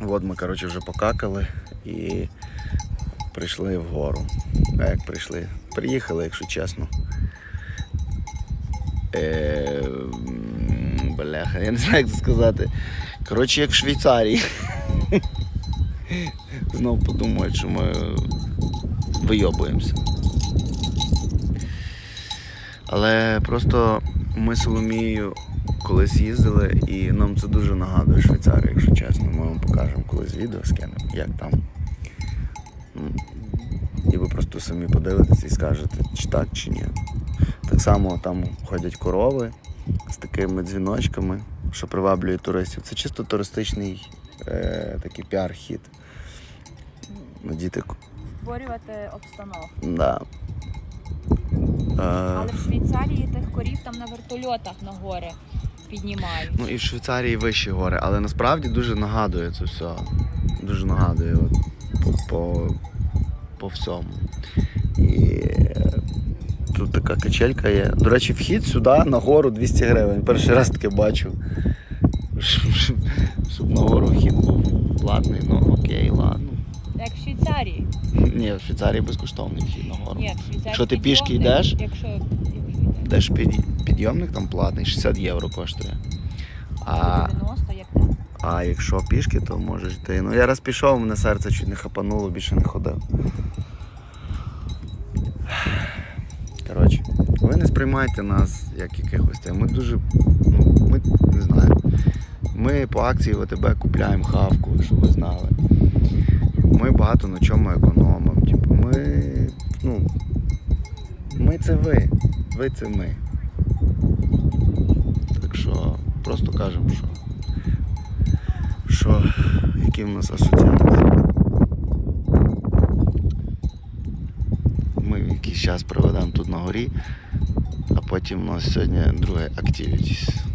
От ми, коротше, вже покакали і прийшли вгору. А як прийшли? Приїхали, якщо чесно. Е, бляха, я не знаю, як це сказати. Коротше, як в Швейцарії. Знов подумають, що ми вийобуємося. Але просто ми з Соломією колись їздили і нам це дуже нагадує Швейцарію, якщо чесно. Ми вам покажемо колись відео скинемо, як там. І ви просто самі подивитесь і скажете, чи так, чи ні. Так само там ходять корови з такими дзвіночками, що приваблює туристів. Це чисто туристичний е, такий піар-хід. Ну, Діти. Створювати обстановку. Да. Але в Швейцарії тих корів там на вертольотах на гори піднімають. Ну і в Швейцарії вищі гори, але насправді дуже нагадує це все. Дуже нагадує от, по, по, по всьому. І е, тут така качелька є. До речі, вхід сюди на гору 200 гривень. Перший раз таке бачу. Щоб- щоб- Щоб на гору вхід був платний, ну окей, ладно. Як в Швейцарії. Ні, в Швейцарії безкоштовний вхід на гору. Ні, в Швейцарії. Якщо ти пішки підйомник, йдеш? Якщо, якщо йдеш. Під, підйомник там платний, 60 євро коштує. А, 90, як. А якщо пішки, то можеш йти. Ну я раз пішов, мене серце чуть не хапануло, більше не ходив. Коротше, ви не сприймайте нас як якихось. там. Ми дуже. Ну, ми не знаю. Ми по акції ВТБ купляємо хавку, щоб ви знали. Ми багато на чому економимо. Типу, ми. Ну, ми це ви. Ви це ми. Так що просто кажемо, що що які в нас асоціації. Ми якийсь час проведемо тут на горі, а потім у нас сьогодні друге activities.